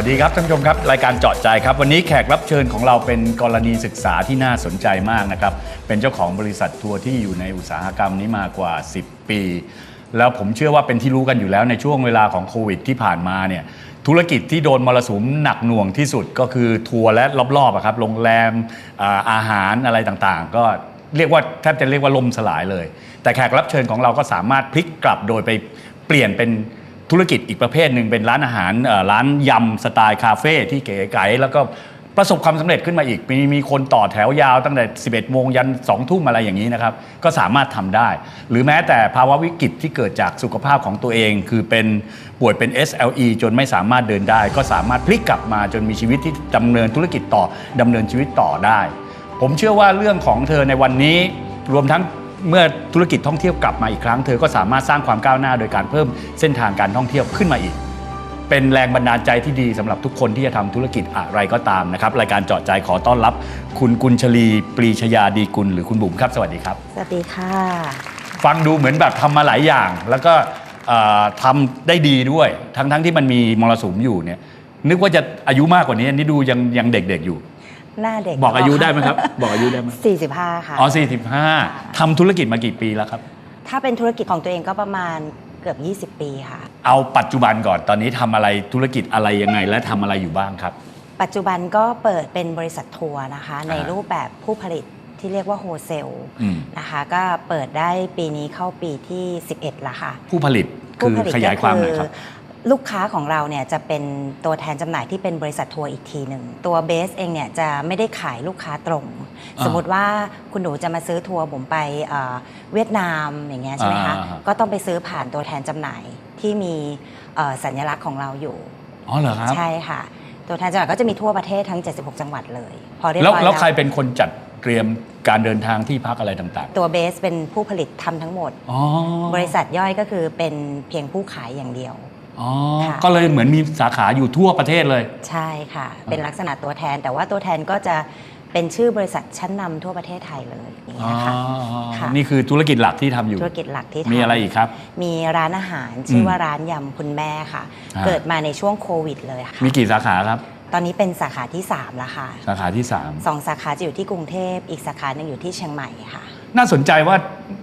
วัสดีครับท่านผู้ชมครับ รายการเจาะใจครับ วันนี้แขกรับเชิญของเราเป็นกรณีศึกษาที่น่าสนใจมากนะครับ เป็นเจ้าของบริษัททัวร์ที่อยู่ในอุตสาหกรรมนี้มากว่า 10 ปี แล้วผมเชื่อว่าเป็นที่รู้กันอยู่แล้วในช่วงเวลาของโควิดที่ผ่านมาเนี่ยธุรกิจที่โดนมรสุมหนักหน่วงที่สุดก็คือทัวร์และรอบๆอะครับโรงแรมอาอาหารอะไรต่างๆ ก็เรียกว่าแทบจะเรียกว่าล่มสลายเลย แต่แขกรับเชิญของเราก็สามารถพลิกกลับโดยไปเปลี่ยนเป็น ธุรกิจอีกประเภทหนึ่งเป็นร้านอาหารร้านยำสไตล์คาเฟ่ที่เก๋ไก๋แล้วก็ประสบความสำเร็จขึ้นมาอีก มีมีคนต่อแถวยาวตั้งแต่ 11 โมงยัน 2 ทุ่มอะไรอย่างนี้นะครับ ก็สามารถทำได้ หรือแม้แต่ภาวะวิกฤตที่เกิดจากสุขภาพของตัวเอง คือเป็นป่วยเป็น SLE จนไม่สามารถเดินได้ ก็สามารถพลิกกลับมาจนมีชีวิตที่ดำเนินธุรกิจต่อดำเนินชีวิตต่อได้ ผมเชื่อว่าเรื่องของเธอในวันนี้รวมทั้ง เมื่อธุรกิจท่องเที่ยวกลับมาอีกครั้ง เธอก็สามารถสร้างความก้าวหน้าโดยการเพิ่มเส้นทางการท่องเที่ยวขึ้นมาอีก เป็นแรงบันดาลใจที่ดีสำหรับทุกคนที่จะทำธุรกิจอะไรก็ตามนะครับ รายการเจาะใจขอต้อนรับ คุณกุลชลีปรีชยาดีกุลหรือคุณบุ๋มครับ สวัสดีครับ สวัสดีค่ะ ฟังดูเหมือนแบบทำมาหลายอย่าง แล้วก็เอ่อทำได้ดีด้วย ทั้งๆที่มันมีมรสุมอยู่เนี่ยนึกว่าจะอายุมากกว่านี้อันนี้ดูยังยังเด็กๆอยู่ หน้าเด็กบอกอายุได้ไหมครับ บอกอายุได้ไหม45ค่ะ อ๋อ45ทำธุรกิจมากี่ปีแล้วครับ ถ้าเป็นธุรกิจของตัวเองก็ประมาณเกือบ 20 ปีค่ะ เอาปัจจุบันก่อนตอนนี้ทำอะไรธุรกิจอะไรยังไง และทำอะไรอยู่บ้างครับ ปัจจุบันก็เปิดเป็นบริษัททัวร์นะคะ ในอ่ารูรูปแบบผู้ผลิตที่เรียกว่าโฮเซลอืมนะคะ ก็เปิดได้ปีนี้เข้าปีที่ 11ละค่ะ ผู้ผลิตคืผู้อผลิตขยายความหน่อยครับ ลูกค้าของเราเนี่ยจะเป็นตัวแทนจำหน่ายที่เป็นบริษัททัวร์อีกทีหนึ่ง ตัวเบสเองเนี่ยจะไม่ได้ขายลูกค้าตรงอ่าสมมติว่าคุณหนูจะมาซื้อทัวร์ผมไปเอ่อเวียดนามอย่างเงี้ยใช่ไหมคะอ่าฮะก็ต้องไปซื้อผ่านตัวแทนจำหน่ายที่มีเอ่อสัญลักษณ์ของเราอยู่อ๋อเหรอครับใช่ค่ะ ตัวแทนจำหน่ายก็จะมีทั่วประเทศทั้ง 76 จังหวัดเลย พอเรียบแล้วร้อยแล้วใครแล้วเป็นคนจัดเตรียมการเดินทางที่พักอะไรต่างตัวเบสเป็นผู้ผลิตทำทั้งหมดๆอ๋อบริษัทย่อยก็คือเป็นเพียงผู้ขายอย่างเดียว อ๋อ ค่ะก็เลยเหมือนมีสาขาอยู่ทั่วประเทศเลย ใช่ค่ะ เป็นลักษณะตัวแทน แต่ว่าตัวแทนก็จะเป็นชื่อบริษัทชั้นนำทั่วประเทศไทยเลยอย่างอ๋อเงี้ยค่ะ ค่ะ นี่คือธุรกิจหลักที่ทำอยู่ ธุรกิจหลักที่ทำมีอะไรอีกครับ มีร้านอาหารชื่ออมว่าร้านยำคุณแม่ค่ะ อ่า เกิดมาในช่วงโควิดเลยค่ะ มีกี่สาขาครับ ตอนนี้เป็นสาขาที่ 3 แล้วค่ะสาขาที่สองสาขาจะอยู่ที่กรุงเทพ อีกสาขาหนึ่งอยู่ที่เชียงใหม่ค่ะ3น่าสนใจว่า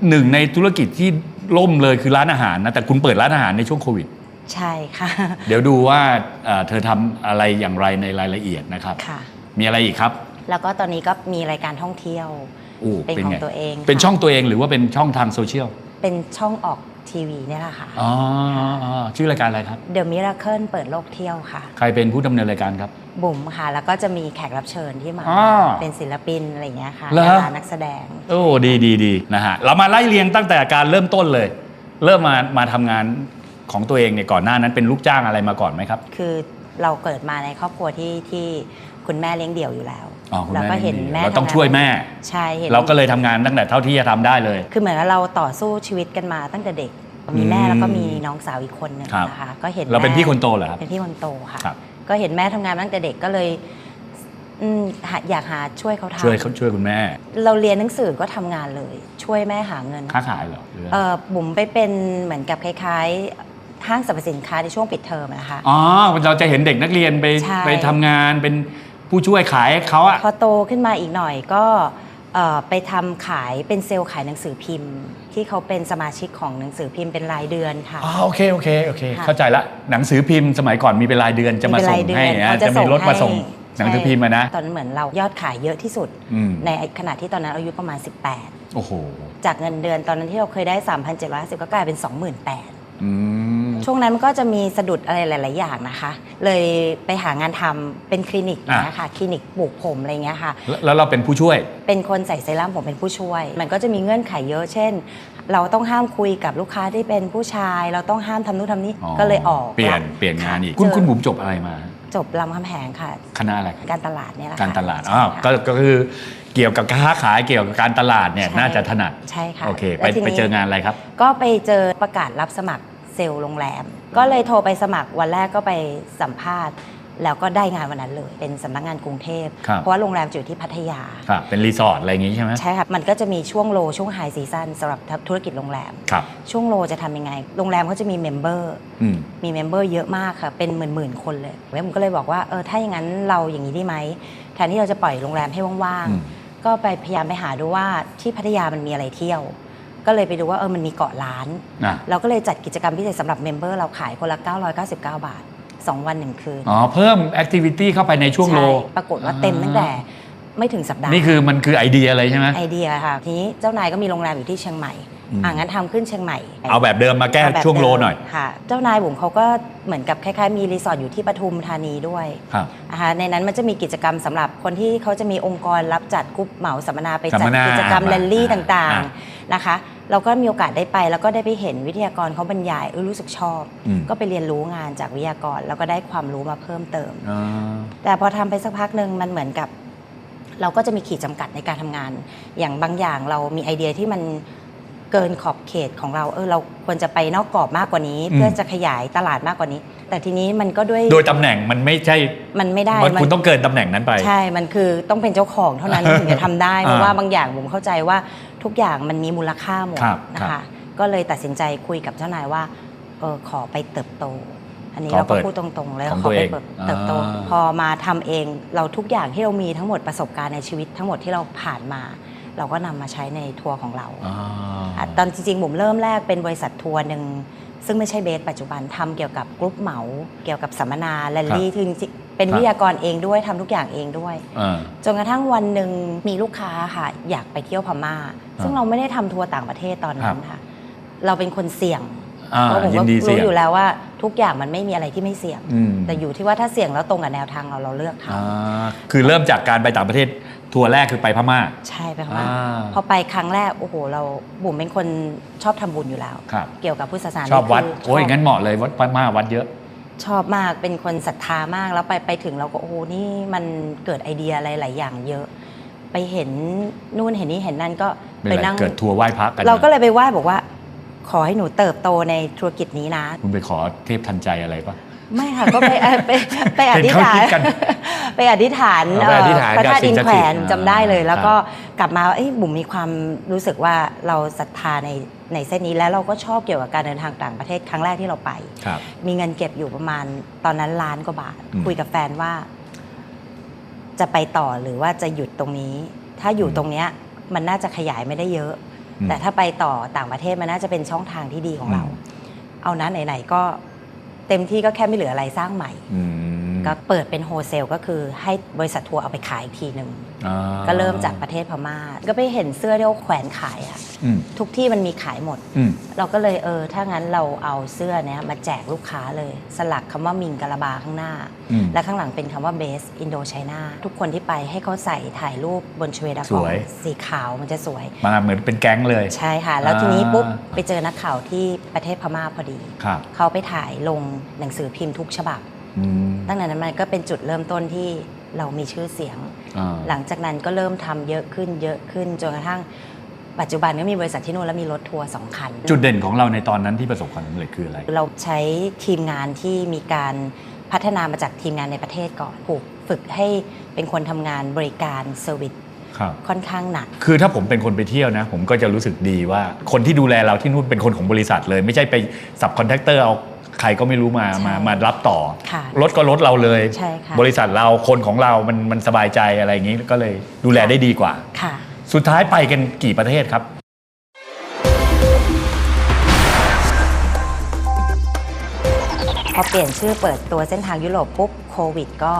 หนึ่งในธุรกิจที่ล่มเลยคือร้านอาหารนะ แต่คุณเปิดร้านอาหารในช่วงโควิด ใช่ค่ะ เดี๋ยวดูว่าเอ่อเธอทำอะไรอย่างไรในรายละเอียดนะครับ ค่ะ มีอะไรอีกครับแล้วก็ตอนนี้ก็มีรายการท่องเที่ยวโอ้เป็นของไตัวเองเป็นค่ะ ช่องตัวเองหรือว่าเป็นช่องทางโซเชียลเป็นช่องออกทีวีเนี่ยแหละค่ะ อ๋ออ๋อชื่อรายการอะไรครับ The Miracle เปิดโลกเที่ยวค่ะ ใครเป็นผู้ดำเนินรายการครับ บุ๋มค่ะ แล้วก็จะมีแขกรับเชิญที่มา อ่าเป็นศิลปินอะไรอย่างเงี้ยค่ะเหรอดารานักแสดง โอ้ดีดีดีนะฮะเรามาไล่เรียงตั้งแต่การเริ่มต้นเลย เริ่มมามาทำงาน ของตัวเองเนี่ยก่อนหน้านั้นเป็นลูกจ้างอะไรมาก่อนไหมครับ คือเราเกิดมาในครอบครัวที่ที่คุณแม่เลี้ยงเดี่ยวอยู่แล้วอ๋อคุณเราแม่ก็เห็นลี้ยงแม่เราต้องทำงนช่วยแม่ ใช่เห็นเราก็เลยทำงานตั้งแต่เท่าที่จะทำได้เลย คือเหมือนว่าเราต่อสู้ชีวิตกันมาตั้งแต่เด็กมีแม่อืมแล้วก็มีน้องสาวอีกคนหนึ่งครับ นะคะก็เห็นเราเป็นแม่ พี่คนโตเหรอครับ เป็นพี่คนโตค่ะ ครับ ก็เห็นแม่ทำงานมาตั้งแต่เด็กก็เลยอืมหาอยากหาช่วยเขาทำช่วยเขาช่วยคุณแม่เราเรียนหนังสือก็ทำงานเลย ช่วยแม่หาเงินค้าขายเหรอหรือเออบุ๋มไปเป็นเหมือนกับคล้ายๆ ห้างสรรพสินค้าในช่วงปิดเทอมนะคะ อ๋อ เราจะเห็นเด็กนักเรียนไปใช่ ไปทำงานเป็นผู้ช่วยขายเขาอะ พอโตขึ้นมาอีกหน่อยก็เอ่อไปทำขายเป็นเซลล์ขายหนังสือพิมพ์ ที่เขาเป็นสมาชิกของหนังสือพิมพ์เป็นรายเดือนค่ะ อ๋อโอเคโอเคโอเค ค่ะเข้าใจละหนังสือพิมพ์สมัยก่อนมีเป็นรายเดือนจะมาเป็นส่รางยเดือให้นนะเขาจะมีรถมาส่งให้หนังสือพิมพ์มานะ ตอนนั้นเหมือนเรายอดขายเยอะที่สุด อืม ในขณะที่ตอนนั้นอายุประมาณ โอ้โห18 จากเงินเดือนตอนนั้นที่เราเคยได้ 3,750ก็กลายเป็น 28,000อืม ช่วงนั้นมันก็จะมีสะดุดอะไรหลาย ๆ อย่างนะคะ เลยไปหางานทำเป็นคลินิกอะนะคะคลินิกปลูกผมอะไรเงี้ยค่ะแล้วแล้วเราเป็นผู้ช่วย เป็นคนใส่เซรั่มผมเป็นผู้ช่วย มันก็จะมีเงื่อนไขเยอะ เช่น เราต้องห้ามคุยกับลูกค้าที่เป็นผู้ชาย เราต้องห้ามทำนู่นทำนี่อ๋อก็เลยออกเปลี่ยนละเปลี่ยนงานอีกะคุณเจคุณบุ๋มจบอะไรมาจบรามคำแหงค่ะ คณะอะไรครับการตลาดเนี่ยแหละค่ะการตลาดใช่อ๋อค่ะก็ก็คือเกี่ยวกับค้าขายเกี่ยวกับการตลาดเนี่ยใช่น่าจะถนัด ใช่ค่ะ โอเค ไปแล้วทีไปเจองานอะไรครับ ก็ไปเจอประกาศรับสมัคร เซลล์โรงแรม ก็เลยโทรไปสมัครวันแรกก็ไปสัมภาษณ์แล้วก็ได้งานวันนั้นเลยเป็นสำนักงานกรุงเทพ ครับ เพราะว่าโรงแรมจะอยู่ที่พัทยา ครับเป็นรีสอร์ทอะไรอย่างงี้ใช่ไหมใช่ค่ะมันก็จะมีช่วงโลช่วงไฮซีซันสำหรับธุรกิจโรงแรม ครับ ช่วงโลจะทำยังไง โรงแรมเขาจะมีเมมเบอร์อืม มีเมมเบอร์เยอะมากค่ะ เป็นหมื่นๆคนเลยแล้วผมก็เลยบอกว่าเออถ้าอย่างนั้นเราอย่างนี้ได้ไหมแทนที่เราจะปล่อยโรงแรมให้ว่างอืม ๆ ก็ไปพยายามไปหาดูว่าที่พัทยามันมีอะไรเที่ยว ก็เลยไปดูว่าเออมันมีเกาะล้านอะเราก็เลยจัดกิจกรรมพิเศษสำหรับเมมเบอร์เราขายคนละ 999 บาท 2 วันหนึ่งคืน อ๋อ เพิ่มแอคทิวิตี้เข้าไปในช่วงโลใปรากฏว่าเต็มตั้งแต่ไม่ถึงสัปดาห์ นี่คือมันคือไอเดียเลยใช่ไหมไอเดียค่ะ ทีนี้เจ้านายก็มีโรงแรมอยู่ที่เชียงใหม่อืมอ่างั้นทำขึ้นเชียงใหม่ เอาแบบเดิมมาแก้เอาบบช่วงโลเดิมหน่อยค่ะ เจ้านายบุ๋มเขาก็เหมือนกับคล้ายๆมีรีสอร์ทอยู่ที่ปทุมธานีด้วยครับนะคะในนั้นมันจะมีกิจกรรมสำหรับคนที่เขาจะมีองค์กรรับจัดกรุ๊ปเหมาสัมมนาไปสัจัมดมนากิจกรรมอ่าแรลลี่อ่าต่างอ่าๆนะคะ เราก็มีโอกาสได้ไป แล้วก็ได้ไปเห็นวิทยากรเขาบรรยายเออรู้สึกชอบอืมก็ไปเรียนรู้งานจากวิทยากร แล้วก็ได้ความรู้มาเพิ่มเติมอ่าแต่พอทำไปสักพักหนึ่งมันเหมือนกับ เราก็จะมีขีดจำกัดในการทำงาน อย่างบางอย่างเรามีไอเดียที่มันเกินขอบเขตของเราเออเราควรจะไปนอกกรอบมากกว่านี้ เพื่อจะขยายตลาดมากกว่านี้ แต่ทีนี้มันก็ด้วยโดยตำแหน่งมันไม่ใช่มันไม่ได้มันมันคุณต้องเกินตำแหน่งนั้นไป ใช่มันคือต้องเป็นเจ้าของเท่านั้นถึงจะทำได้เพราะอ่าว่าบางอย่างผมเข้าใจว่า ทุกอย่างมันมีมูลค่าหมดครับนะครัคะบก็เลยตัดสินใจคุยกับเจ้านายว่าเออขอไปเติบโต อันนี้ขอเราก็เปิดพูดตรงๆเลยของขอไปตัวเองเติบโต อ่า พอมาทำเองเราทุกอย่างที่เรามีทั้งหมดประสบการณ์ในชีวิตทั้งหมดที่เราผ่านมา เราก็นำมาใช้ในทัวร์ของเรา อ่า อะตอนจริงๆผมเริ่มแรกเป็นบริษัททัวร์หนึ่งซึ่งไม่ใช่เบสปัจจุบันทำเกี่ยวกับกรุ๊ปเหมา เกี่ยวกับสัมมนาแรลลี่คือจริงๆ เป็นครับวิทยากรเองด้วยทำทุกอย่างเองด้วยอ่าจนกระทั่งวันหนึ่งมีลูกค้าค่ะอยากไปเที่ยวพม่า ซึ่งเราไม่ได้ทำทัวร์ต่างประเทศตอนนั้นค่ะ เราเป็นคนเสี่ยงอ่าเพราะผมยิก็นดีเสี่รู้ยงอยู่แล้วว่าทุกอย่างมันไม่มีอะไรที่ไม่เสี่ยงอืมแต่อยู่ที่ว่าถ้าเสี่ยงแล้วตรงกับแนวทางเราเราเลือกทอ่าคือเริ่มจากการไปต่างประเทศทัวร์แรกคือไปพม่าำใช่ไปพม่าอ่าพอไปครั้งแรกโอ้โห เราบุ๋มเป็นคนชอบทำบุญอยู่แล้วครับเกี่ยวกับพุทธศาสนาชอบวัดนี่คืโอ้ยงั้นเหมาะเลยวัดพม่าวัดเยอะ ชอบมากเป็นคนศรัทธามากแล้วไปไปถึงเราก็โอ้โหนี่มันเกิดไอเดียอะไรหลายอย่างเยอะ ไปเห็นนู่นเห็นนี่เห็นนั่นก็เป็นไปไรนั่งเกิดทัวร์ไหว้พระกันเราก็เลยไปไหว้บอกว่า ขอให้หนูเติบโตในธุรกิจนี้นะ คุณไปขอเทพทันใจอะไรปะไม่ค่ะก็ไปเอ่อไปไปอเห็นธิษเขาฐาคินดกัน ไปอธิษฐานเอาไปอธิษฐานเอ่อพระธาตุกับสิ่อิงนศักดิ์แขวสิทนธิ์จำได้เลย แล้วก็คกลับมาเอ้ยบุ๋มมีความรู้สึกว่าเราศรัทธาในในเส้นนี้แล้วเราก็ชอบเกี่ยวกับการเดินทางต่างประเทศครั้งแรกที่เราไป ครับ มีเงินเก็บอยู่ประมาณตอนนั้นล้านกว่าบาท อืมคุยกับแฟนว่า จะไปต่อหรือว่าจะหยุดตรงนี้ ถ้าอยู่อืมตรงเนี้ย มันน่าจะขยายไม่ได้เยอะ อืมแต่ถ้าไปต่อต่างประเทศมันน่าจะเป็นช่องทางที่ดีของเรา อืม เอานะไหนๆก็เต็มที่ก็แค่ไม่เหลืออะไรสร้างใหม่ อืม ก็เปิดเป็นโฮเซลก็คือให้บริษัททัวร์เอาไปขายอีกทีหนึ่งอ่าก็เริ่มจากประเทศพม่า ก็ไปเห็นเสื้อที่เขาแขวนขายอะอืมทุกที่มันมีขายหมดอืมเราก็เลยเออถ้างั้นเราเอาเสื้อเนี้ยมาแจกลูกค้าเลย สลักคำว่ามิงกะลาบาข้างหน้าอืมและข้างหลังเป็นคำว่าเบสอินโดไชน่าทุกคนที่ไปให้เขาใส่ถ่ายรูปบนชเวดากสองวยสีขาวมันจะสวยมาเหมือนเป็นแก๊งเลยใช่ค่ะ แล้วทีนี้อ่าปุ๊บไปเจอนักข่าวที่ประเทศพม่าพอดีครับเขาไปถ่ายลงหนังสือพิมพ์ทุกฉบับอืม ตั้งแต่นั้นมันก็เป็นจุดเริ่มต้นที่เรามีชื่อเสียงอ่าหลังจากนั้นก็เริ่มทำเยอะขึ้นเยอะขึ้นจนกระทั่งปัจจุบันก็มีบริษัทที่นู่นแล้วมีรถทัวร์สองคัน จุดเด่นของเราในตอนนั้นที่ประสบความสำเร็จคืออะไร เราใช้ทีมงานที่มีการพัฒนามาจากทีมงานในประเทศก่อนผูกฝึกให้เป็นคนทำงานบริการเซอร์วิสครับค่อนข้างหนัก คือถ้าผมเป็นคนไปเที่ยวนะ ผมก็จะรู้สึกดีว่าคนที่ดูแลเราที่นู่นเป็นคนของบริษัทเลย ไม่ใช่ไปสับคอนแทคเตอร์เอา ใครก็ไม่รู้มาใช่มามารับต่อค่ะรถก็รถเราเลยใช่ค่ะบริษัทเราคนของเรามันมันสบายใจอะไรอย่างนี้ก็เลยดูแลได้ดีกว่าค่ะสุดท้ายไปกันกี่ประเทศครับพอเปลี่ยนชื่อเปิดตัวเส้นทางยุโรปปุ๊บโควิดก็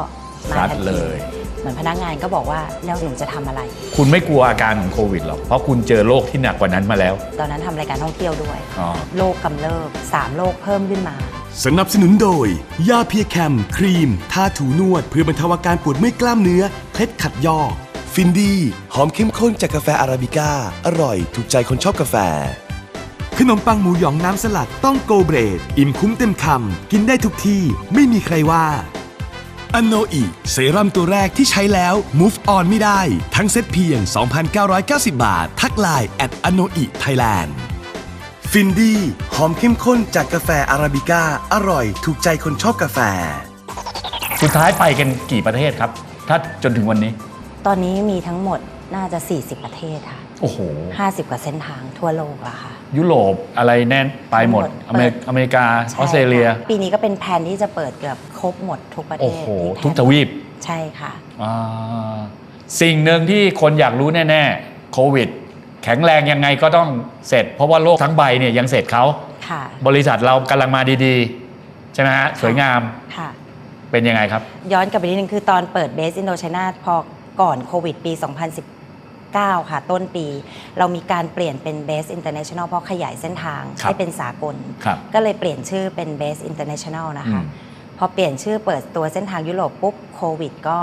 มาซัดทันเลทียเห มือนพนักงานก็บอกว่าแล้วหนูจะทำอะไร คุณไม่กลัวอาการของโควิดหรอกเพราะคุณเจอโรคที่หนักกว่านั้นมาแล้วตอนนั้นทำรายการท่องเที่ยวด้วยอ๋อโรคกำเริบสามโรคเพิ่มขึ้นมา สนับสนุนโดย ยาเพียแคม ครีม ทาถูนวด เพื่อบรรเทาอาการปวดเมื่อยกล้ามเนื้อ เคล็ดขัดยอก ฟินดี หอมเข้มข้นจากกาแฟอาราบิก้า อร่อยถูกใจคนชอบกาแฟ ขนมปังหมูหยองน้ำสลัดต้องโกเบรด อิ่มคุ้มเต็มคำ กินได้ทุกที่ ไม่มีใครว่า อโนอีเซรั่มตัวแรกที่ใช้แล้ว move on ไม่ได้ ทั้งเซ็ตเพียง 2,990 บาท ทักไลน์ at อโนอีไทยแลนด์ฟินดีหอมเข้มข้นจากกาแฟอาราบิก้า อร่อยถูกใจคนชอบกาแฟ สุดท้ายไปกันกี่ประเทศครับ ถ้าจนถึงวันนี้ ตอนนี้มีทั้งหมดน่าจะ 40 ประเทศค่ะ โอ้โห 50 กว่าเส้นทางทั่วโลกละค่ะ ยุโรปอะไรแน่นไปหมดทั้งหมดอเมริกเปิดอเมริกาออสเตรเลียใช่ค่ะปีนี้ก็เป็นแผนที่จะเปิดเกือบครบหมดทุกประเทโอ้ศโหที่แผนทุกทวีปใช่ค่ะอ่าสิ่งหนึ่งที่คนอยากรู้แน่ๆโควิด แข็งแรงยังไงก็ต้องเสร็จ เพราะว่าโลกทั้งใบเนี่ยยังเสร็จเขาค่ะบริษัทเรากำลังมาดีๆ ใช่ไหมฮะสวยงามค่ะเป็นยังไงครับ ย้อนกลับไปนิดนึงคือตอนเปิดเบสอินโด i นาพอก่อนโควิดปี 2019 ค่ะ ต้นปี เรามีการเปลี่ยนเป็นเบสอินเตอร์เนชั่นแนลเพราะขยายเส้นทางครับให้เป็นสากล ครับก็เลยเปลี่ยนชื่อเป็นเบสอินเตอร์เนชั่นแนลนะคะอืมพอเปลี่ยนชื่อเปิดตัวเส้นทางยุโรปปุ๊บโควิดก็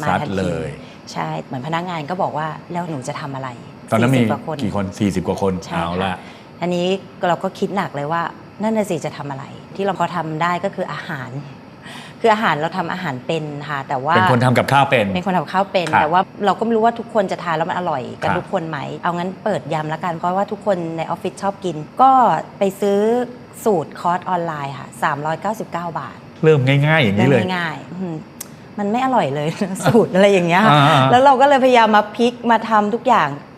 มาซัดทันเลทีย ใช่เหมือนพนักงานก็บอกว่าแล้วหนูจะทำอะไรตอนนั้นมี40กว่าคนกี่คน 40 กว่าคน ใช่เอาละค่ะอันนี้เราก็คิดหนักเลยว่านั่นน่ะสิจะทำอะไร ที่เราพอทำได้ก็คืออาหาร คืออาหารเราทำอาหารเป็นค่ะแต่ว่าเป็นคนทำกับข้าวเป็นเป็นคนทำข้าวเป็นครับแต่ว่าเราก็ไม่รู้ว่าทุกคนจะทานแล้วมันอร่อยกันครับทุกคนไหม เอางั้นเปิดยำละกันเพราะว่าทุกคนในออฟฟิศชอบกิน ก็ไปซื้อสูตรคอร์สออนไลน์ค่ะ 399 บาท เริ่มง่ายๆอย่างนี้เลยง่ายๆอืมมันไม่อร่อยเลยสูตรอะไรอย่างเงี้ยค่ะอ่าๆแล้วเราก็เลยพยายามมาพลิกมาทำทุกอย่างกับ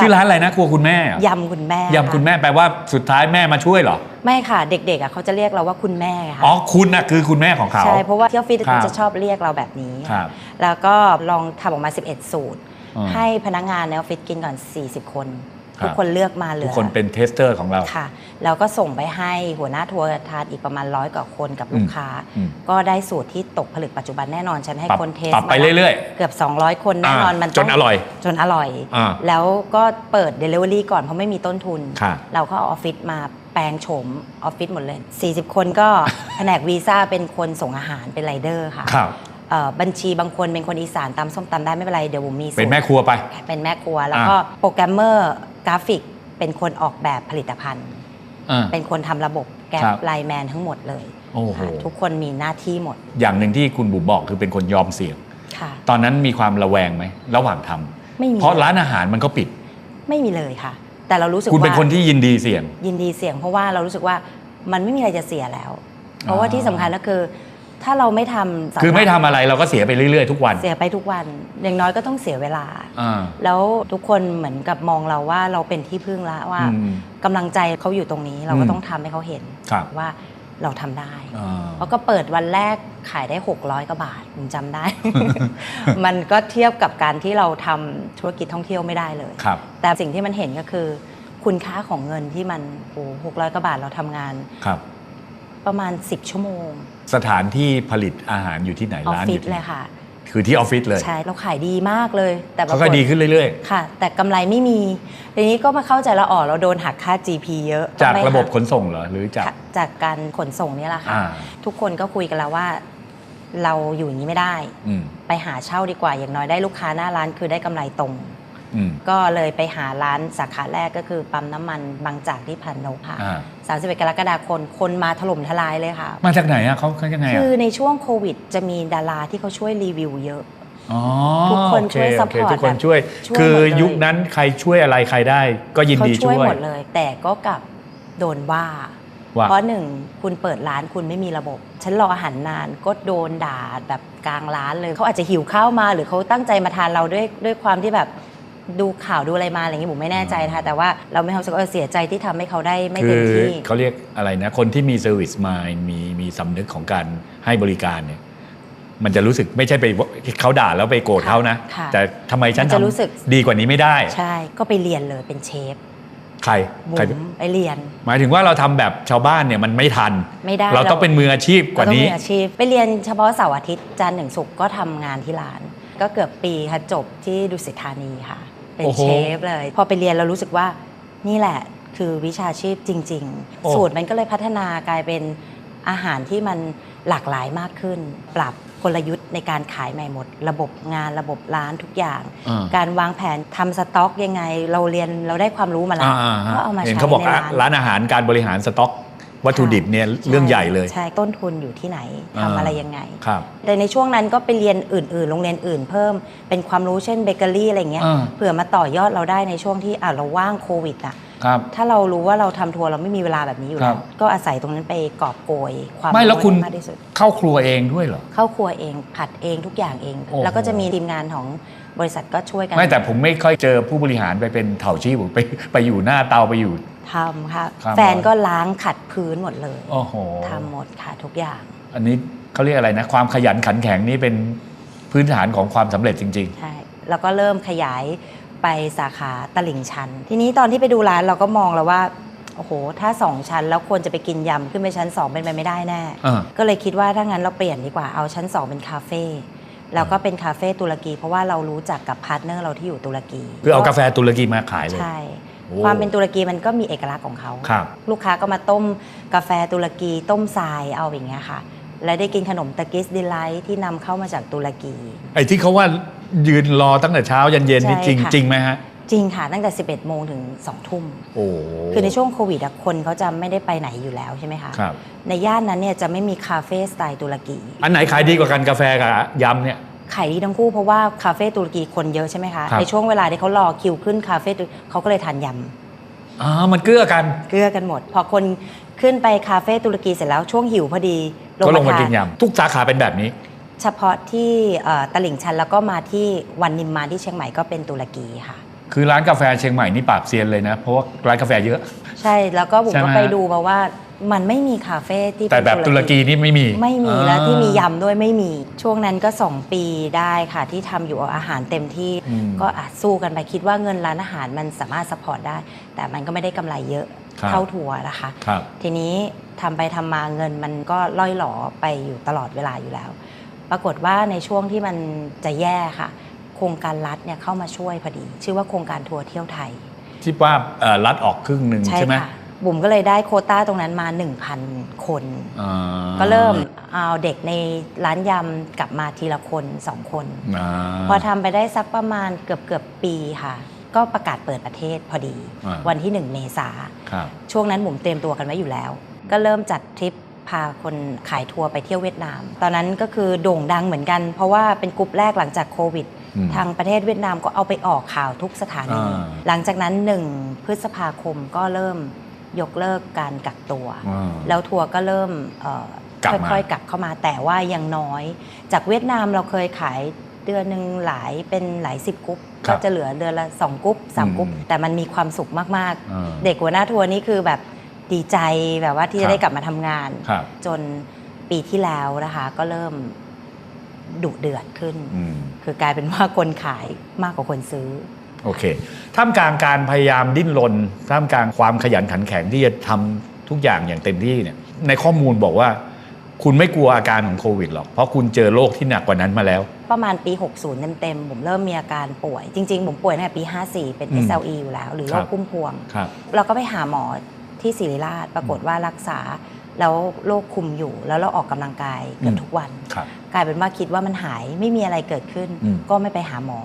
ชื่อร้านอะไรนะครัวคุณแม่เหรอยำคุณแม่ยำคุณแม่แปลว่าสุดท้ายแม่มาช่วยเหรอ ไม่ค่ะ เด็กๆอะเขาจะเรียกเราว่าคุณแม่ค่ะอ๋อคุณน่ะคือคุณแม่ของเขาใช่เพราะว่าที่ออฟฟิศครับเขาจะชอบเรียกเราแบบนี้ครับแล้วก็ลองทำออกมา 11 สูตรอ่าให้พนักงานในออฟฟิศกินก่อน 40 คนครับ ทุกคนเลือกมาเหลืทุกอคนเป็นเทสเตอร์ของเราค่ะแล้วก็ส่งไปให้หัวหน้าทัวร์ทานอีกประมาณร้อยกว่าคนกับลูกค้าอืมก็ได้สูตรที่ตกผลึกปัจจุบันแน่นอนฉันให้ปรับคนเทสปรับไปมาแล้วเรื่อยเกือบ 200 คนแน่นอนอ่ามันจนอร่อย จนอร่อยอ่าแล้วก็เปิด Delivery ก่อนเพราะไม่มีต้นทุนค่ะเราก็เอาออฟฟิศมาแปลงโฉมออฟฟิศหมดเลย 40 คนก็แผนกวีซ่าเป็นคนส่งอาหารเป็นไรเดอร์ค่ะครั บเอ่อบัญชีบางคนเป็นคนอีสานตำส้มตำได้ไม่เป็นไรเดี๋ยวผมมีสูตรเป็นแม่ครัวไป เป็นแม่ครัว แล้วก็โปรแกรมเมอร์กราฟิกเป็นคนออกแบบผลิตภัณฑ์อ่าเป็นคนทำระบบแกครัร็บไลแมนทั้งหมดเลยโอ้โหค่ะทุกคนมีหน้าที่หมด อย่างหนึ่งที่คุณบุ๋มบอกคือเป็นคนยอมเสี่ยงค่ะตอนนั้นมีความระแวงไหมระหว่างทำไม่มีเพราะร้านอาหารมันก็ปิด ไม่มีเลยค่ะ แต่เรารู้สึกคุณเป็นว่าคนที่ยินดีเสี่ยง ยินดีเสี่ยงเพราะว่าเรารู้สึกว่ามันไม่มีอะไรจะเสียแล้ว เพราะว่าที่สำคัญก็คือ ถ้าเราไม่ทำสาคือไม่มารถทำอะไรเราก็เสียไปเรื่อยๆทุกวัน เสียไปทุกวัน อย่างน้อยก็ต้องเสียเวลา อ่า แล้วทุกคนเหมือนกับมองเราว่าเราเป็นที่พึ่งละว่าอืมกำลังใจเขาอยู่ตรงนี้เราก็อืมต้องทำให้เขาเห็นครับว่าเราทำได้อ่าเพราะก็เปิดวันแรกขายได้ 600กว่าบาทผมจำได้ มันก็เทียบกับการที่เราทำธุรกิจท่องเที่ยวไม่ได้เลย ครับ แต่สิ่งที่มันเห็นก็คือ คุณค่าของเงินที่มันโอ้หกร้อยกว่าบาทเราทำงานครับ ประมาณ 10 ชั่วโมง สถานที่ผลิตอาหารอยู่ที่ไหนออฟร้านอฟิศยู่ที่เลยค่ะ คือที่ออฟฟิศเลยใช่เราขายดีมากเลย แต่ปราเขากก็ฏดีขึ้นเรื่อย ค่ะ แต่กำไรไม่มีทีนี้ก็มาเข้าใจแล้วอ๋อเราโดนหักค่า GP เยอะๆ จากต้องไประบบหัขนส่งเหรอหรือจาก ค่ะจากการขนส่งเนี่ยแหละค่ะ อ่า ทุกคนก็คุยกันแล้วว่า เราอยู่อย่างนี้ไม่ได้ อืมไปหาเช่าดีกว่าอย่างน้อยได้ลูกค้าหน้าร้านคือได้กำไรตรงอืม ก็เลยไปหาร้านสาขาแรกก็คือปั๊มน้ำมันบางจากที่พันนกค่ะอ่า31กรกฎาคมคนมาถล่มทลายเลยค่ะ มาจากไหนอะเขาเขายังไงคือะอในช่วงโควิด จะมีดาราที่เขาช่วยรีวิวเยอะอ๋อทุกคนโอเช่วยโอเค support ทุกคนแบบช่วยช่วย คือหมดเลยยุคนั้นใครช่วยอะไรใครได้ ก็ยินเขาดีช่วยช่วยหมดเลย แต่ก็กลับโดนว่าว่าเพราะหนึ่งคุณเปิดร้านคุณไม่มีระบบ ฉันรออาหารนานก็โดนด่าแบบกลางร้านเลยเขาอาจจะหิวข้าวมา หรือเขาตั้งใจมาทานเราด้วยด้วยความที่แบบ ดูข่าวดูอะไรมาอะไรอย่างนี้ผมไม่แน่ใจนะคะแต่ว่าเราไม่ทำสึกว่าเออเสียใจที่ทำให้เขาได้ไม่คืเต็มที่เขาเรียกอะไรนะ คนที่มีเซอร์วิสมามีมีสำนึกของการให้บริการเนี่ยมันจะรู้สึกไม่ใช่ไปเขาด่าแล้วไปโกรธเขานะค่ะแต่ทำไมฉันมันจะรู้สึกทำดีกว่านี้ไม่ได้ ใช่ก็ไปเรียนเลยเป็นเชฟใครบุ๋ใครมไปเรียน หมายถึงว่าเราทำแบบชาวบ้านเนี่ยมันไม่ทันไม่ได้เราต้องเป็นมืออาชีพกว่าเรต้องนี้มีอาชีพไปเรียนเฉพาะเสาร์อาทิตย์จันทร์ถึงศุกร์ก็ทำงานที่ร้าน ก็เกือบปีค่ะจบที่ดุสิตธานีค่ะ เป็นโอ้โหเชฟเลย พอไปเรียนเรารู้สึกว่านี่แหละคือวิชาชีพจริงโอ้ๆสูตรมันก็เลยพัฒนากลายเป็นอาหารที่มันหลากหลายมากขึ้น ปรับกลยุทธ์ในการขายใหม่หมด ระบบงานระบบร้านทุกอย่างอ่าการวางแผนทำสต็อกยังไง เราเรียนเราได้ความรู้มาแล้วอ่าๆฮะก็เอามาเห็นใช้เขาบอกในอะร้านร้านอาหารการบริหารสต็อก วัตถุดิบเนี่ยเรื่องใหญ่เลยใช่ต้นทุนอยู่ที่ไหนอ่าทำอะไรยังไงครับแต่ในช่วงนั้นก็ไปเรียนอื่นๆ โรงเรียนอื่น เพิ่มเป็นความรู้เช่นเบเกอรี่อะไรเงี้ยอ่าเผื่อมาต่อยอดเราได้ในช่วงที่อะเราว่างโควิดอะครับถ้าเรารู้ว่าเราทำทัวร์เราไม่มีเวลาแบบนี้อยู่ครัแล้บวก็อาศัยตรงนั้นไปกอบโกยความไม่แล้วรู้คุณให้มากที่สุดเข้าครัวเองด้วยเหรอเข้าครัวเองผัดเองทุกอย่างเองโอ้โหแล้วก็จะมีทีมงานของบริษัทก็ช่วยกัน ไม่แต่ผมไม่ค่อยเจอผู้บริหารไปเป็นเถาชี้ผมไปไปอยู่หน้าเตาไปอยู่ ทำค่ะ ครับ แฟนก็ล้างขัดพื้นหมดเลยโอ้โหทำหมดค่ะทุกอย่างอันนี้เขาเรียกอะไรนะ ความขยันขันแข็งนี่เป็นพื้นฐานของความสำเร็จจริง ใช่แล้วก็เริ่มขยายไปสาขาตลิ่งชัน ทีนี้ตอนที่ไปดูร้านเราก็มองแล้วว่าโอ้โห ถ้าสองชั้นแล้วควรจะไปกินยำขึ้นไปชั้นสองเป็นไปไม่ได้แน่อ่า ก็เลยคิดว่าถ้างั้นเราเปลี่ยนดีกว่าเอาชั้นสองเป็นคาเฟ่แล้วก็เป็นคาเฟ่ตุรกี เพราะว่าเรารู้จักกับพาร์ทเนอร์เราที่อยู่ตุรกีๆคือเอากาแฟตุรกีมาขายเลย ใช่โอ้ ความเป็นตุรกีมันก็มีเอกลักษณ์ของเขาครับลูกค้าก็มาต้มกาแฟตุรกีต้มทรายเอาอย่างเงี้ยค่ะ และได้กินขนมตะกิสดิไลท์ที่นำเข้ามาจากตุรกี ไอ้ที่เขาว่ายืนรอตั้งแต่เช้ายันเย็นนี่ใช่จริงค่ะจริงไหมฮะจริงค่ะตั้งแต่ 11 โมงถึง 2 ทุ่มโอ้คือในช่วงโควิดอะคนเขาจะไม่ได้ไปไหนอยู่แล้วใช่ไหมคะครับในย่านนั้นเนี่ยจะไม่มีคาเฟ่สไตล์ตุรกี อันไหนขายดีกว่ากันกาแฟกับยำเนี่ย ขายดีทั้งคู่เพราะว่าคาเฟ่ตุรกีคนเยอะใช่ไหมคะครับในช่วงเวลาที่เขารอคิวขึ้นคาเฟ่ตุรเขาก็เลยทานยอ่ามันเกื้อกันำเกลือกันหมด พอคนขึ้นไปคาเฟ่ตุรกีเสร็จแล้วช่วงหิวพอดีก็ลงมาทกินยำทุกสาขาเป็นแบบนี้ เฉพาะที่เอ่อตลิ่งชันแล้วก็มาที่วันนิมมานที่เชียงใหม่ก็เป็นตุรกีค่ะ คือร้านกาแฟเชียงใหม่นี่ปราบเซียนเลยนะ เพราะว่าร้านกาแฟเยอะ ใช่แล้วก็ผมใช่ไหมก็ไปดูมาว่ามันไม่มีคาเฟ่ที่แต่เป็นแบบตุรกีนี่ไม่มีไม่มีอ่าแล้วที่มียำด้วยไม่มี ช่วงนั้นก็ 2 ปีได้ค่ะที่ทำอยู่เอาอาหารเต็มที่ อืม ก็อาจสู้กันไปคิดว่าเงินร้านอาหารมันสามารถสปอร์ตได้ แต่มันก็ไม่ได้กำไรเยอะครับ เท่าทัวร์นะคะ ครับ ทีนี้ทำไปทำมาเงินมันก็ล่อยหลอไปอยู่ตลอดเวลาอยู่แล้ว ปรากฏว่าในช่วงที่มันจะแย่ค่ะ โครงการรัฐเนี่ยเข้ามาช่วยพอดี ชื่อว่าโครงการทัวร์เที่ยวไทย ที่ว่าเอ่อรัดออกครึ่งหนึ่งใช่ไหมค่ะบุ๋มก็เลยได้โควต้าตรงนั้นมา 1,000 คนอ่าก็เริ่มเอาเด็กในร้านยำกลับมาทีละคนสองคนอ่าพอทำไปได้สักประมาณเกือบเกือบๆปีค่ะ ก็ประกาศเปิดประเทศพอดีอ่าวันที่ 1 เมษาครับช่วงนั้นบุ๋มเตรียมตัวกันไว้อยู่แล้ว ก็เริ่มจัดทริปพาคนขายทัวร์ไปเที่ยวเวียดนาม ตอนนั้นก็คือโด่งดังเหมือนกัน เพราะว่าเป็นกลุ่มแรกหลังจากโควิดอืม ทางประเทศเวียดนามก็เอาไปออกข่าวทุกสถานีอ่าหลังจากนั้น1พฤษภาคมก็เริ่มยกเลิกการกักตัวอ่าแล้วทัวร์ก็เริ่มเอ่อกลับมาค่อยๆกลับเข้ามาแต่ว่ายังน้อย จากเวียดนามเราเคยขายเดือนหนึ่งหลายเป็นหลายสิบกรุ๊ปครัก็บจะเหลือเดือนละสองกรุ๊ปสามกรุ๊ปอืมแต่มันมีความสุขมากอ่าๆเด็กหัวหน้าทัวร์นี่คือแบบดีใจแบบว่าที่ครัจะบได้กลับมาทำงานครับจนปีที่แล้วนะคะก็เริ่ม ดุเดือดขึ้นอืมคือกลายเป็นว่าคนขายมากกว่าคนซื้อ โอเค ท่ามกลางการพยายามดิ้นรน ท่ามกลางความขยันขันแข็งที่จะทำทุกอย่างอย่างเต็มที่เนี่ย ในข้อมูลบอกว่า คุณไม่กลัวอาการของโควิดหรอก เพราะคุณเจอโรคที่หนักกว่านั้นมาแล้ว ประมาณปี 60 เต็มๆ ผมเริ่มมีอาการป่วย จริง ๆ ผมป่วยตั้งแต่ปี 54 เป็นอืม SLE อยู่แล้ว หรือโรครัคบพุ่มพวงครับเราก็ไปหาหมอที่ศิริราช ปรากฏว่ารักษาแล้วโรคคุมอยู่แล้วเราออกกำลังกายเกือบอืมทุกวันครับ กลายเป็นว่าคิดว่ามันหายไม่มีอะไรเกิดขึ้น อืม ก็ไม่ไปหาหมอ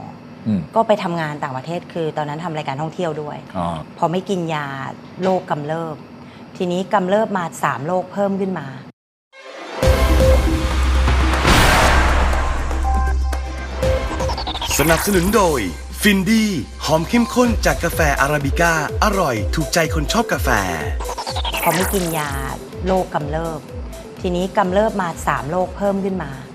อืมก็ไปทำงานต่างประเทศคือ ตอนนั้นทำรายการท่องเที่ยวด้วย อ๋อ พอไม่กินยาโรคกำเริบ ทีนี้กำเริบมาสามโรคเพิ่มขึ้นมา สนับสนุนโดย ฟินดีหอมเข้มข้นจากกาแฟอาราบิก้า อร่อย ถูกใจคนชอบกาแฟ พอไม่กินยาโรคกำเริบ ทีนี้กำเริบมาสามโรคเพิ่มขึ้นมาอ่า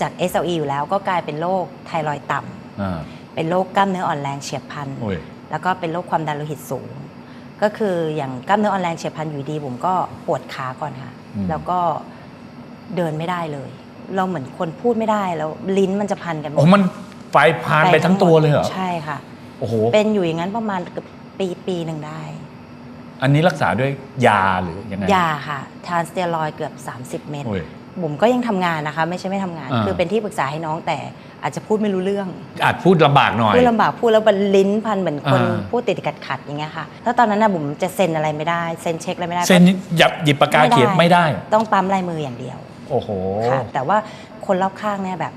จาก SLE อยู่แล้วก็กลายเป็นโรคไทรอยด์ต่ำอ่าเป็นโรคกล้ามเนื้ออ่อนแรงเฉียบพลันโอ้ยแล้วก็เป็นโรคความดันโลหิตสูง ก็คืออย่างกล้ามเนื้ออ่อนแรงเฉียบพลันอยู่ดีผมก็ปวดขาก่อนค่ะอืมแล้วก็เดินไม่ได้เลย เราเหมือนคนพูดไม่ได้แล้วลิ้นมันจะพันกันหมโอ้ดมันไฟพานไปทั้งตัวเลยเหรอใช่ค่ะโอ้โหเป็นอยู่อย่างนั้นประมาณเกือบปีปีหนึ่งได้ อันนี้รักษาด้วยยาหรือยังไงยาค่ะ ทานสเตียรอยด์เกือบ 30 เม็ดโอ้ย บุ๋มก็ยังทำงานนะคะ ไม่ใช่ไม่ทำงาน อ่า คือเป็นที่ปรึกษาให้น้องแต่อาจจะพูดไม่รู้เรื่อง อาจพูดลำบากหน่อย พูดลำบากพูดแล้วมันลิ้นพันเหมือนคนอ่า พูดติดขัดขัดๆอย่างเงี้ยค่ะถ้าตอนนั้นนะบุ๋มจะเซ็นอะไรไม่ได้เซ็นเช็คอะไรไม่ได้เส้นหยับหยิบปากกาเขียนไม่ได้ ต้องปั๊มลายมืออย่างเดียวโอ้โห ค่ะ แต่ว่าคนรอบข้างเนี่ยแบบ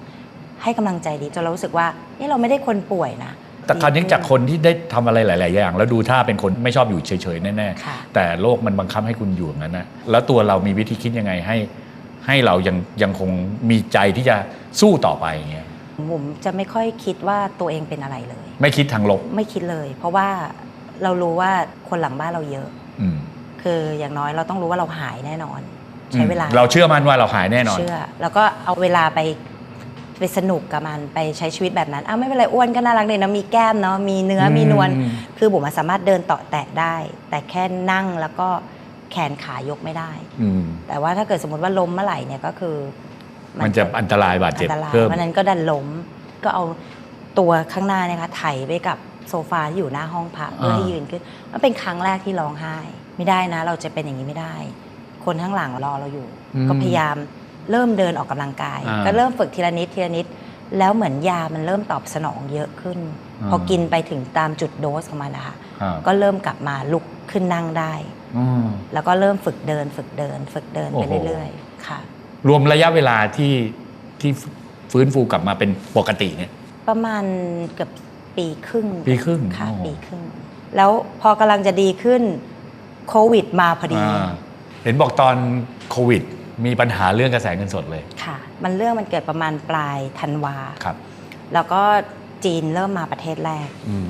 ให้กำลังใจดีจนเรารู้สึกว่านี่เราไม่ได้คนป่วยนะแต่คราวนี้จากคนที่ได้ทำอะไรหลาย ๆ อย่าง แล้วดูท่าเป็นคนไม่ชอบอยู่เฉย ๆ แน่ ค่ะ ๆ แต่โลกมันบังคับให้คุณอยู่อย่างนั้นนะแล้วตัวเรามีวิธีคิดยังไงให้ ให้เรายังยังคงมีใจที่จะสู้ต่อไปอย่างเงี้ยบุ๋มจะไม่ค่อยคิดว่าตัวเองเป็นอะไรเลย ไม่คิดทางลบไม่คิดเลย เพราะว่าเรารู้ว่าคนหลังบ้านเราเยอะ อืมคืออย่างน้อยเราต้องรู้ว่าเราหายแน่นอน ใช้เวลาเราเชื่อมั่นว่าเราหายแน่นอน เชื่อ แล้วก็เอาเวลาไปไปสนุกกับมันไปใช้ชีวิตแบบนั้นอ้าวไม่เป็นไรอ้วนก็น่ารักเลยนะมีแก้มเนาะมีเนื้ออืมมีนวลคือบุ๋มอะสามารถเดินเต่อแตะได้ แต่แค่นั่งแล้วก็ แขนขายกไม่ได้ อืม แต่ว่าถ้าเกิดสมมติว่าล้มเมื่อไหร่เนี่ยก็คือมันจะอันตรายบาดเจ็บอันตรายเพิ่มวันนั้นก็ดันล้มก็เอาตัวข้างหน้าเนี่ยค่ะไถไปกับโซฟาที่อยู่หน้าห้องพักเพื่อให้อ่ายืยืนขึ้นมันเป็นครั้งแรกที่ร้องไห้ ไม่ได้นะ เราจะเป็นอย่างนี้ไม่ได้ คนข้างหลังรอเราอยู่ ก็พยายามเริ่มเดินออกกำลังกายอ่าก็เริ่มฝึกทีละนิดทีละนิด แล้วเหมือนยามันเริ่มตอบสนองเยอะขึ้นอ่าพอกินไปถึงตามจุดโดสของมันนะคะครับก็เริ่มกลับมาลุกขึ้นนั่งได้อืม แล้วก็เริ่มฝึกเดินฝึกเดิน ฝึกเดินไปโอ้โหเรื่อยๆค่ะ รวมระยะเวลาที่ที่ฟื้นฟูกลับมาเป็นปกติเนี่ย ประมาณเกือบปีครึ่งปีครึ่งค่ะโอ้โหปีครึ่ง แล้วพอกำลังจะดีขึ้นโควิดมาพอดีอ่าเห็นบอกตอนโควิด มีปัญหาเรื่องกระแสเงินสดเลยค่ะ มันเรื่องมันเกิดประมาณปลายธันวาครับ แล้วก็จีนเริ่มมาประเทศแรกอืม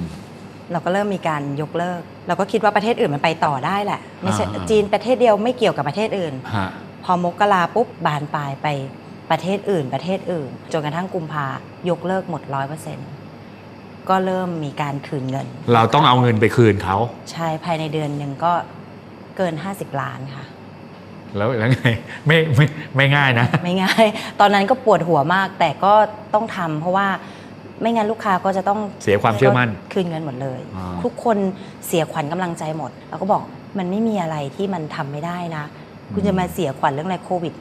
เราก็เริ่มมีการยกเลิก เราก็คิดว่าประเทศอื่นมันไปต่อได้แหละไม่ใช่อ่า จีนประเทศเดียวไม่เกี่ยวกับประเทศอื่น ฮะพอมกราปุ๊บบานปลายไปประเทศอื่น ประเทศอื่น จนกระทั่งกุมภายกเลิกหมดร้อยเปอร์เซ็นต์ก็เริ่มมีการคืนเงิน เราต้องเอาเงินไปคืนเขา ใช่ภายในเดือนหนึ่งก็เกิน 50 ล้านค่ะ แล้วแล้วไงไม่ไม่ไม่ง่ายนะ ไม่ง่าย ตอนนั้นก็ปวดหัวมากแต่ก็ต้องทำเพราะว่า ไม่งั้นลูกค้าก็จะต้องเสียความเชื่อมั่นคืนเงินหมดเลยอ่าทุกคนเสียขวัญกำลังใจหมดเราก็บอกมันไม่มีอะไรที่มันทำไม่ได้นะ คุณจะมาเสียขวัญเรื่องอะไรโควิด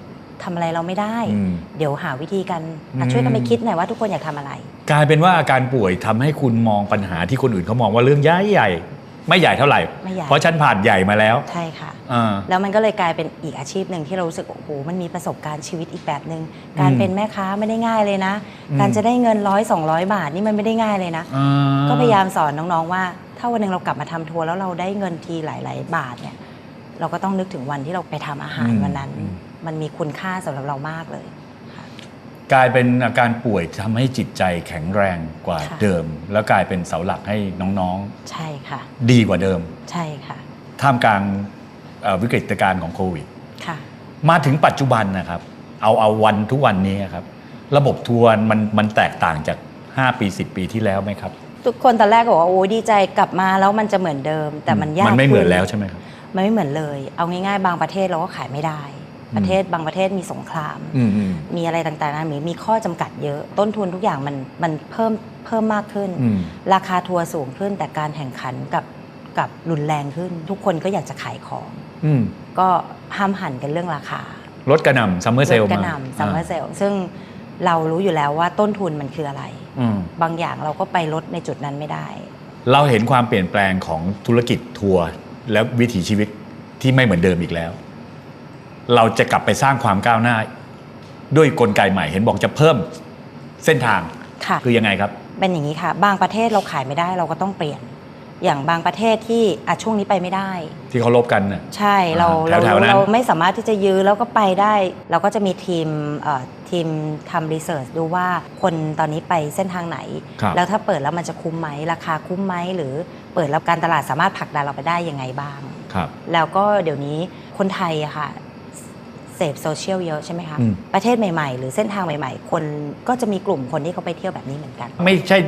ทำอะไรเราไม่ได้อืมเดี๋ยวหาวิธีกันอะอืมช่วยกันไปคิดหน่อยว่าทุกคนอยากทำอะไร กลายเป็นว่าอาการป่วยทำให้คุณมองปัญหาที่คนอื่นเขามองว่าเรื่องใหญ่ใหญ่ ไม่ใหญ่เท่าไหร่ ไม่ใหญ่ เพราะฉันผ่านใหญ่มาแล้วใช่ค่ะ อ่า แล้วมันก็เลยกลายเป็นอีกอาชีพหนึ่งที่เรารู้สึกโอ้โหมันมีประสบการณ์ชีวิตอีกแบบหนึ่งการอืมเป็นแม่ค้าไม่ได้ง่ายเลยนะ อืม การจะได้เงินร้อยสองร้อยบาทนี่มันไม่ได้ง่ายเลยนะ อ่ก็พยายามสอนน้องๆว่า ถ้าวันหนึ่งเรากลับมาทำทัวร์แล้วเราได้เงินทีหลาย ๆ บาทเนี่ย เราก็ต้องนึกถึงวันที่เราไปทำอาหารวันนั้น มันมีคุณค่าสำหรับเรามากเลยค่ะ กลายเป็นอาการป่วยทำให้จิตใจแข็งแรงกว่าค่ะเดิม แล้วกลายเป็นเสาหลักให้น้องใช่ค่ะๆดีกว่าเดิม ใช่ค่ะ ท่ามกลางเอ่อวิกฤตการณ์ของโควิดค่ะ มาถึงปัจจุบันนะครับ เอาเอาวันทุกวันนี้ครับ ระบบทัวร์มันมันแตกต่างจาก 5 ปี 10 ปีที่แล้วไหมครับ ทุกคนตอนแรกก็บอกว่าโอ้ยดีใจกลับมาแล้วมันจะเหมือนเดิม แต่มันยากมันไม่เหมือนขึ้แล้วใช่ไหมครับมันไม่เหมือนเลย เอาง่ายๆ บางประเทศเราก็ขายไม่ได้อืม ประเทศบางประเทศมีสงครามอืมอืมมีอะไรต่างๆนะมีมีข้อจำกัดเยอะ ต้นทุนทุกอย่างมันมันเพิ่มเพิ่มมากขึ้นอืมราคาทัวร์สูงขึ้นแต่การแข่งขันกับกับรุนแรงขึ้น ทุกคนก็อยากจะขายของอืมก็ห้ามหันกันเรื่องราคาลดกระหน่ำซัมเมอร์เซลลดกมาระหน่ำซัมเมอร์เซลซึ่งเรารู้อยู่แล้วว่าต้นทุนมันคืออะไรอืมบางอย่างเราก็ไปลดในจุดนั้นไม่ได้ เราเห็นความเปลี่ยนแปลงของธุรกิจทัวร์และวิถีชีวิตที่ไม่เหมือนเดิมอีกแล้ว เราจะกลับไปสร้างความก้าวหน้า ด้วยกลไกใหม่เห็นบอกจะเพิ่มเส้นทางค่ะ คือยังไงครับ เป็นอย่างนี้ค่ะ บางประเทศเราขายไม่ได้เราก็ต้องเปลี่ยน อย่างบางประเทศที่อะช่วงนี้ไปไม่ได้ ที่เขาลบกันน่ะ ใช่เราอ่าเราแถวๆนั้น เราไม่สามารถที่จะยื้อแล้วก็ไปได้ เราก็จะมีทีมเอ่อทีมทำรีเสิร์ชดูว่าคนตอนนี้ไปเส้นทางไหน ครับ แล้วถ้าเปิดแล้วมันจะคุ้มไหมราคาคุ้มไหมหรือเปิดแล้วการตลาดสามารถผลักดันเราไปได้ยังไงบ้าง ครับ แล้วก็เดี๋ยวนี้คนไทยอะค่ะ เสพโซเชียลเยอะใช่ไหมคะอืมประเทศใหม่ๆ หรือเส้นทางใหม่ ๆ คนก็จะมีกลุ่มคนที่เขาไปเที่ยวแบบนี้เหมือนกัน ไม่ใช่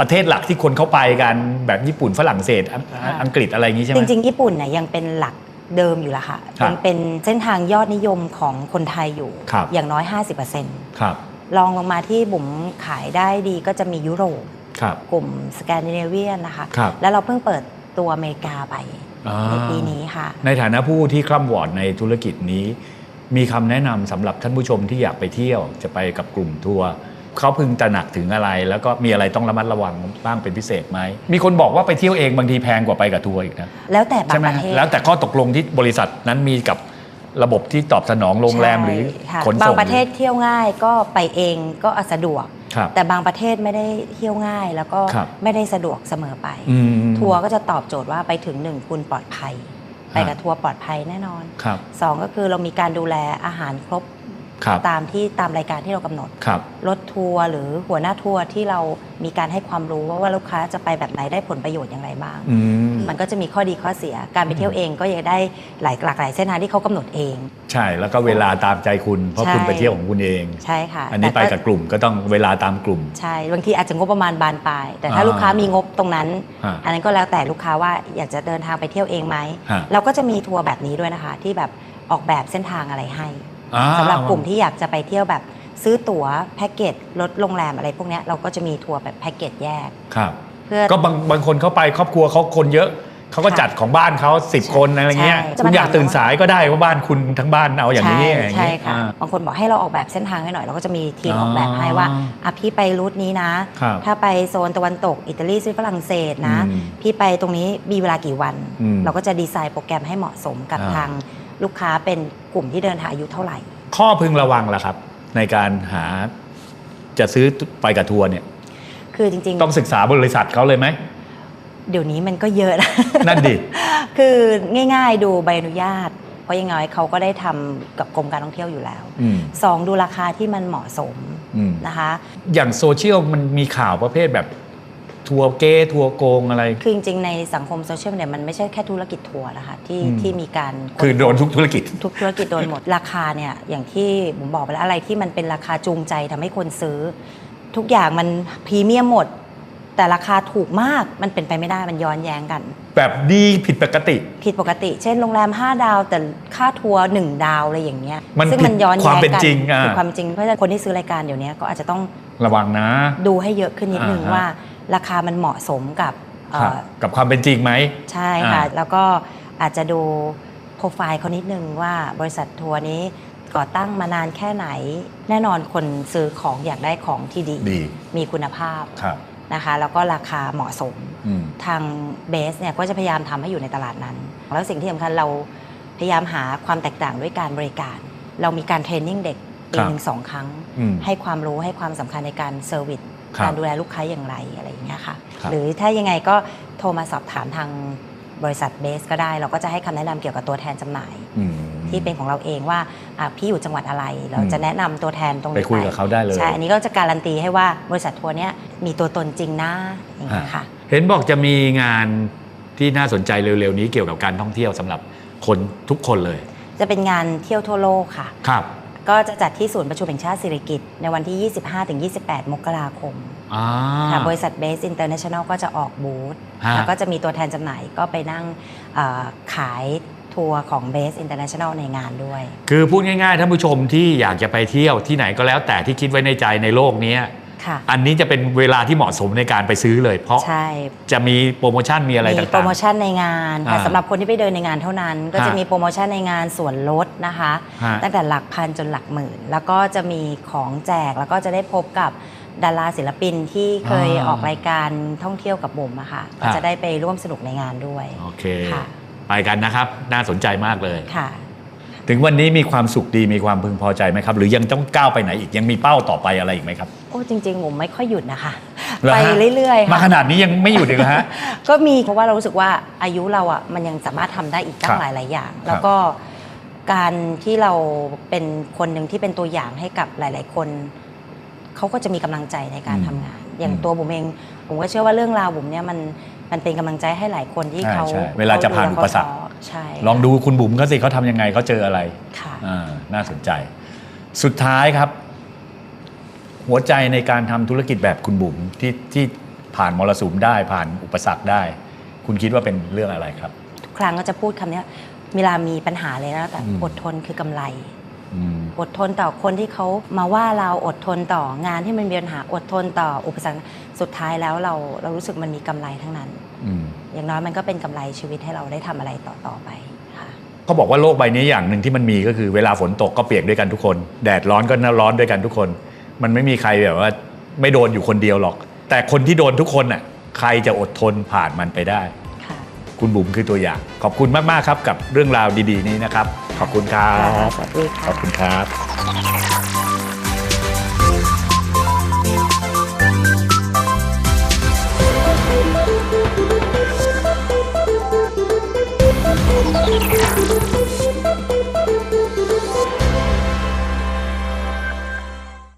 ประเทศหลักที่คนเข้าไปกันแบบญี่ปุ่นฝรั่งเศสอังค่ะอังกฤษอะไรอย่างนี้ใช่ไหมจริงๆญี่ปุ่นเนี่ยยังเป็นหลักเดิมอยู่ละค่ะครับยังเป็นเส้นทางยอดนิยมของคนไทยอยู่ครับอย่างน้อย 50%ครับลองลงมาที่บุ๋มขายได้ดีก็จะมียุโรปครับกลุ่มสแกนดิเนเวียนนะคะครับแล้วเราเพิ่งเปิดตัวอเมริกาไปอ่าในปีนี้ค่ะ ในฐานะผู้ที่คร่ำวอร์ดในธุรกิจนี้ มีคำแนะนำสำหรับท่านผู้ชมที่อยากไปเที่ยวจะไปกับกลุ่มทัวร์เขาพึงตระหนักถึงอะไร แล้วก็มีอะไรต้องระมัดระวังบ้างเป็นพิเศษไหม มีคนบอกว่าไปเที่ยวเองบางทีแพงกว่าไปกับทัวร์อีกนะแล้วแต่บาใช่งไหมประฮะเทศแล้วแต่ข้อตกลงที่บริษัทนั้นมีกับระบบที่ตอบสนองโรงแรมหรือใช่ค่ะขนบางส่งประเทศเที่ยวง่ายก็ไปเองก็สะดวก ครับ แต่บางประเทศไม่ได้เที่ยวง่ายแล้วก็ครับไม่ได้สะดวกเสมอไป อืม ทัวร์ก็จะตอบโจทย์ว่าไปถึงหนึ่งคุณปลอดภัย ไปกับทัวร์ปลอดภัยแน่นอนครับสองก็คือเรามีการดูแลอาหารครบครับ ตามที่ตามรายการที่เรากำหนดครับรถทัวร์หรือหัวหน้าทัวร์ที่เรามีการให้ความรู้ว่าว่าลูกค้าจะไปแบบไหนได้ผลประโยชน์อย่างไรบ้างอืมมันก็จะมีข้อดีข้อเสียการไปเที่ยวเองก็ยังได้หลายหลากหลายเส้นทางที่เขากำหนดเอง ใช่แล้วก็เวลาตามใจคุณเพราะใช่คุณไปเที่ยวของคุณเองใช่ค่ะ อันนี้ไปแต่กับกลุ่มก็ต้องเวลาตามกลุ่มใช่บางทีอาจจะงบประมาณบานปลายแต่ถ้าอ่าลูกค้ามีงบตรงนั้นฮะอันนั้นก็แล้วแต่ลูกค้าว่าอยากจะเดินทางไปเที่ยวเองไหมฮะเราก็จะมีทัวร์แบบนี้ด้วยนะคะ ที่แบบออกแบบเส้นทางอะไรให้อ่า สำหรับกลุ่มที่อยากจะไปเที่ยวแบบซื้อตั๋วแพ็กเกจลดโรงแรมอะไรพวกเนี้ยเราก็จะมีทัวร์แบบแพ็กเกจแยกครับเพื่อก็บางบางคนเขาไปครอบครัวเขาคนเยอะเขาก็ค่ะจัดของบ้านเขาสิบใช่คนอะไรเงี้ยใช่คุณอยากจะมาตื่นสายก็ได้ว่าบ้านคุณทั้งบ้านเอาอย่างนี้ใช่อย่างใช่นี้ค่ะอ่าบางคนบอกให้เราออกแบบเส้นทางให้หน่อยเราก็จะมีทีมอ๋อออกแบบให้ว่าอะพี่ไปรูทนี้นะครับถ้าไปโซนตะวันตกอิตาลีสวิตฝรั่งเศสนะอืมพี่ไปตรงนี้มีเวลากี่วันอืมเราก็จะดีไซน์โปรแกรมให้เหมาะสมกับอ่าทาง ลูกค้าเป็นกลุ่มที่เดินทางอายุเท่าไหร่ ข้อพึงระวังล่ะครับ ในการหาจะซื้อไปกับทัวร์เนี่ย คือจริงต้องศึกษาบริษัทเขาเลยไหมๆเดี๋ยวนี้มันก็เยอะนะนั่นดิ คือง่ายๆดูใบอนุญาต เพราะอยังไงเขาก็ได้ทำกับกรมการท่องเที่ยวอยู่แล้วอืมสองดูราคาที่มันเหมาะสมอืมนะคะ อย่างโซเชียลมันมีข่าวประเภทแบบ ทัวร์เก้ทัวร์โกงอะไร คือจริงๆในสังคมโซเชียลเนี่ยมันไม่ใช่แค่ธุรกิจทัวร์นะคะที่อืมที่มีการคือโดนทุกธุรกิจ ทุกธุรกิจโดนหมดราคาเนี่ยอย่างที่ผมบอกไปแล้วอะไรที่มันเป็นราคาจูงใจทำให้คนซื้อ ทุกอย่างมันพรีเมียมหมด แต่ราคาถูกมากมันเป็นไปไม่ได้มันย้อนแย้งกัน แบบดีผิดปกติ ผิดปกติ เช่นโรงแรม 5 ดาว แต่ค่าทัวร์1ดาวอะไรอย่างเงี้ยมันซึ่งมันผิดย้อนความแย้งเป็นกันจริงอะผิดความจริงเพราะฉะนั้นคนที่ซื้อรายการเดี๋ยวนี้ก็อาจจะต้องระวังนะ ดูให้เยอะขึ้นนิดนึงอ่าฮะว่า ราคามันเหมาะสมกับเอ่ครับอกับความเป็นจริงไหม ใช่ค่ะอ่าแล้วก็อาจจะดูโปรไฟล์เขานิดนึงว่าบริษัททัวร์นี้ก่อตั้งมานานแค่ไหน แน่นอนคนซื้อของอยากได้ของที่ดีดีมีคุณภาพครับนะคะ แล้วก็ราคาเหมาะสมอืมทางเบสเนี่ยก็จะพยายามทำให้อยู่ในตลาดนั้น แล้วสิ่งที่สำคัญเราพยายามหาความแตกต่างด้วยการบริการ เรามีการเทรนนิ่งเด็กปีครับหนึ่งสองครั้งอืมให้ความรู้ให้ความสำคัญในการเซอร์วิสครับ การดูแลลูกค้าอย่างไรอะไรอย่างเงี้ยค่ะครับหรือถ้ายังไงก็โทรมาสอบถามทางบริษัทเบสก็ได้ เราก็จะให้คำแนะนำเกี่ยวกับตัวแทนจำหน่ายอืมที่เป็นของเราเองว่าอะพี่อยู่จังหวัดอะไร เราอืมจะแนะนำตัวแทนตรงไปนี้คุยกับเขาได้เลยใช่อันนี้ก็จะการันตีให้ว่าบริษัททัวร์เนี้ยมีตัวตนจริงนะอย่างเงี้ยค่ะเห็นบอกจะมีงานที่น่าสนใจเร็วๆนี้เกี่ยวกับการท่องเที่ยวสำหรับคนทุกคนเลย จะเป็นงานเที่ยวทั่วโลกค่ะครับ ก็จะจัดที่ศูนย์ประชุมแห่งชาติสิริกิติ์ในวันที่ 25-28 มกราคมอ่า ค่ะบริษัทเบสอินเตอร์เนชั่นแนลก็จะออกบูธฮะ แล้วก็จะมีตัวแทนจำหน่ายก็ไปนั่งเอ่อขายทัวร์ของเบสอินเตอร์เนชั่นแนลในงานด้วย คือพูดง่ายๆท่านผู้ชมที่อยากจะไปเที่ยวที่ไหนก็แล้วแต่ที่คิดไว้ในใจในโลกเนี้ยค่ะ อันนี้จะเป็นเวลาที่เหมาะสมในการไปซื้อเลย เพราะใช่จะมีโปรโมชั่นมีอะไรมีต่างๆโปรโมชั่นในงานค่ะอ่าสำหรับคนที่ไปเดินในงานเท่านั้น ก็จะฮะมีโปรโมชั่นในงานส่วนลดนะคะฮะตั้งแต่หลักพันจนหลักหมื่น แล้วก็จะมีของแจกแล้วก็จะได้พบกับดาราศิลปินที่เคยอ่าออกรายการท่องเที่ยวกับบุ๋มอะค่ะก็ฮะจะได้ไปร่วมสนุกในงานด้วยโอเคค่ะไปกันนะครับ น่าสนใจมากเลยค่ะ ถึงวันนี้มีความสุขดีมีความพึงพอใจไหมครับ หรือยังต้องก้าวไปไหนอีกยังมีเป้าต่อไปอะไรอีกไหมครับ โอ้จริงๆผมไม่ค่อยหยุดนะคะหรอไปฮะเรื่อยๆมาค่ะขนาดนี้ยังไม่หยุดอีกเหรอฮะ ก็มีเพราะว่าเรารู้สึกว่าอายุเราอะมันยังสามารถทำได้อีกตั้ครังบหลายหลายๆอย่าง แล้วก็การที่เราเป็นคนหนึ่งที่เป็นตัวอย่างให้กับหลาย ๆ คนเขาก็จะมีกำลังใจในการอืมทำงาน อย่างอืม ตัวบุ๋มเองผมก็เชื่อว่าเรื่องราวบุ๋มเนี่ยมัน มันเป็นกำลังใจให้หลายคนที่ใช่เขาใช่เวลาจะผ่านอุปสรรคใช่ลองดูคุณบุ๋มเขาสิเขาทำยังไงเขาเจออะไรค่ะอ่าน่าสนใจ สุดท้ายครับ หัวใจในการทำธุรกิจแบบคุณบุ๋มที่ที่ผ่านมรสุมได้ผ่านอุปสรรคได้ คุณคิดว่าเป็นเรื่องอะไรครับ ทุกครั้งก็จะพูดคำเนี้ยเวลามีปัญหาเลยนะแต่อืมอดทนคือกำไร อืมอดทนต่อคนที่เขามาว่าเราอดทนต่องานที่มันมีปัญหาอดทนต่ออุปสรรคสุดท้ายแล้วเราเรารู้สึกมันมีกำไรทั้งนั้นอืมอย่างน้อยมันก็เป็นกำไรชีวิตให้เราได้ทำอะไรต่อต่อไปค่ะเขาบอกว่าโลกใบนี้อย่างหนึ่งที่มันมีก็คือเวลาฝนตกก็เปียกด้วยกันทุกคน แดดร้อนก็ร้อนด้วยกันทุกคน มันไม่มีใครแบบว่าไม่โดนอยู่คนเดียวหรอก แต่คนที่โดนทุกคนน่ะใครจะอดทนผ่านมันไปได้ค่ะคุณบุ๋มคือตัวอย่าง ขอบคุณมาก ๆ ครับ กับเรื่องราวดี ๆ นี้นะครับ ขอบคุณครับ สวัสดีค่ะ ขอบคุณครับ